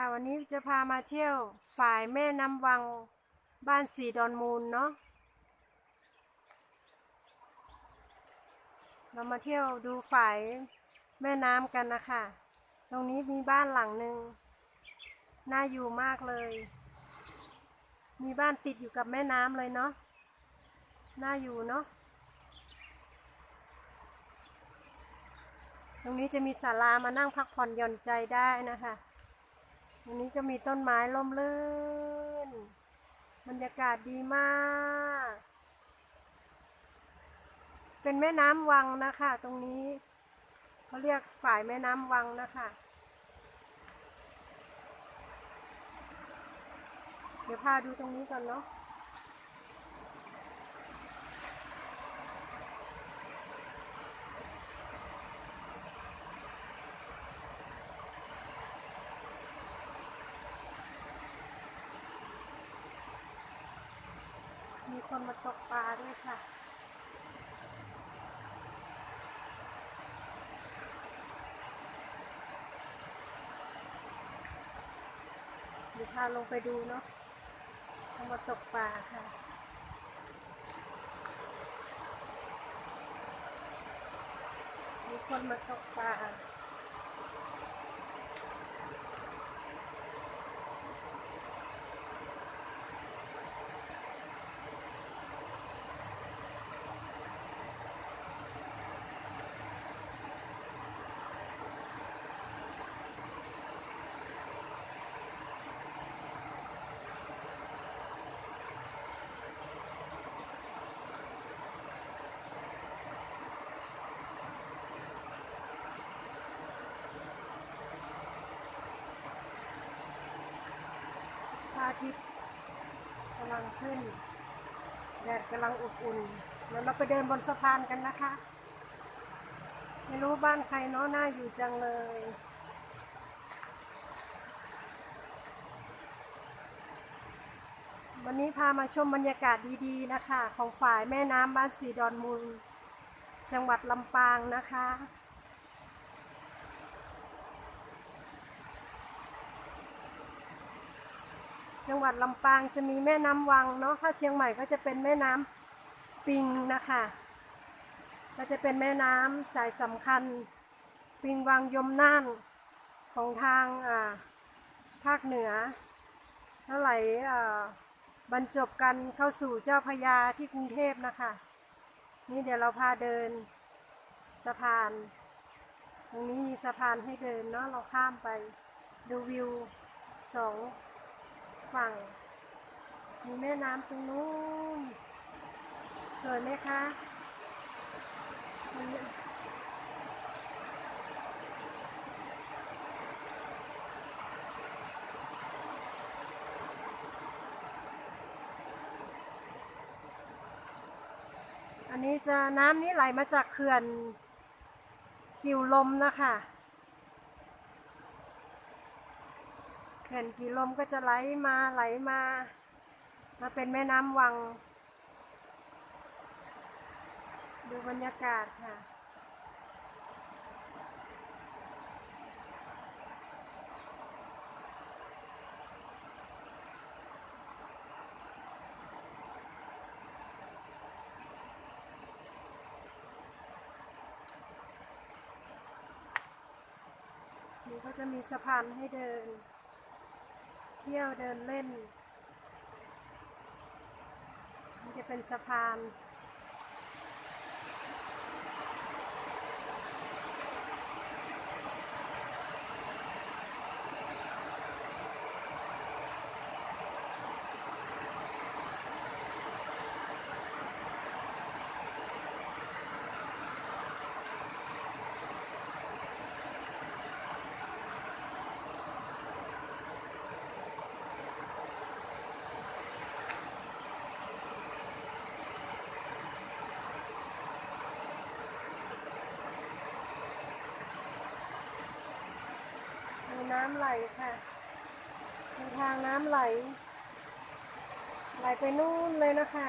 ค่ะวันนี้จะพามาเที่ยวฝ่ายแม่น้ำวังบ้านสีดอนมูลเนาะเรามาเที่ยวดูฝ่ายแม่น้ำกันนะคะ ตรงนี้มีบ้านหลังหนึ่งน่าอยู่มากเลย มีบ้านติดอยู่กับแม่น้ำเลยเนาะน่าอยู่เนาะตรงนี้จะมีศาลามานั่งพักผ่อนหย่อนใจได้นะคะ วันนี้ก็มีต้นไม้ร่มรื่น บรรยากาศดีมาก เป็นแม่น้ำวังนะคะ ตรงนี้เขาเรียกฝ่ายแม่น้ำวังนะคะเดี๋ยวพาดูตรงนี้ก่อนเนาะ คนมาตกปลาด้วยค่ะเดี๋ยวพาลงไปดูเนาะเขามาตกปลาค่ะ มีคนมาตกปลา ระอาทิตย์กำลังขึ้นแดดกำลังอบอุ่นเดี๋ยวเราไปเดินบนสะพานกันนะคะ ไม่รู้บ้านใครเนาะน่าอยู่จังเลยวันนี้พามาชมบรรยากาศดีๆนะคะ ของฝ่ายแม่น้ำบ้านสีดอนมูล จังหวัดลำปางนะคะ จังหวัดลำปางจะมีแม่น้ำวังเนาะถ้าเชียงใหม่ก็จะเป็นแม่น้ำปิงนะคะก็จะเป็นแม่น้ำสายสำคัญ ปิงวังยมน่านของทางาภาคเหนือแล้วไหลบรรจบกันเข้าสู่เจ้าพระยาที่กรุงเทพนะคะ นี่เดี๋ยวเราพาเดินสะพาน ตรงนี้มีสะพานให้เดินเนาะเราข้ามไปดูวิวสอง ฝั่ง มีแม่น้ำตรงนู้นสวยไหมคะอันนี้จะน้ำนี้ไหลมาจากเขื่อนกิวลมนะคะ เขื่นกีลมก็จะไหลมาไหลมา มาเป็นแม่น้ำวัง ดูบรรยากาศค่ะก็จะมีสะพานให้เดิน ที่ยวเดินเล่น มันจะเป็นสะพาน ค่ะ มีทางน้ำไหล ไหลไปนู่นเลยนะคะ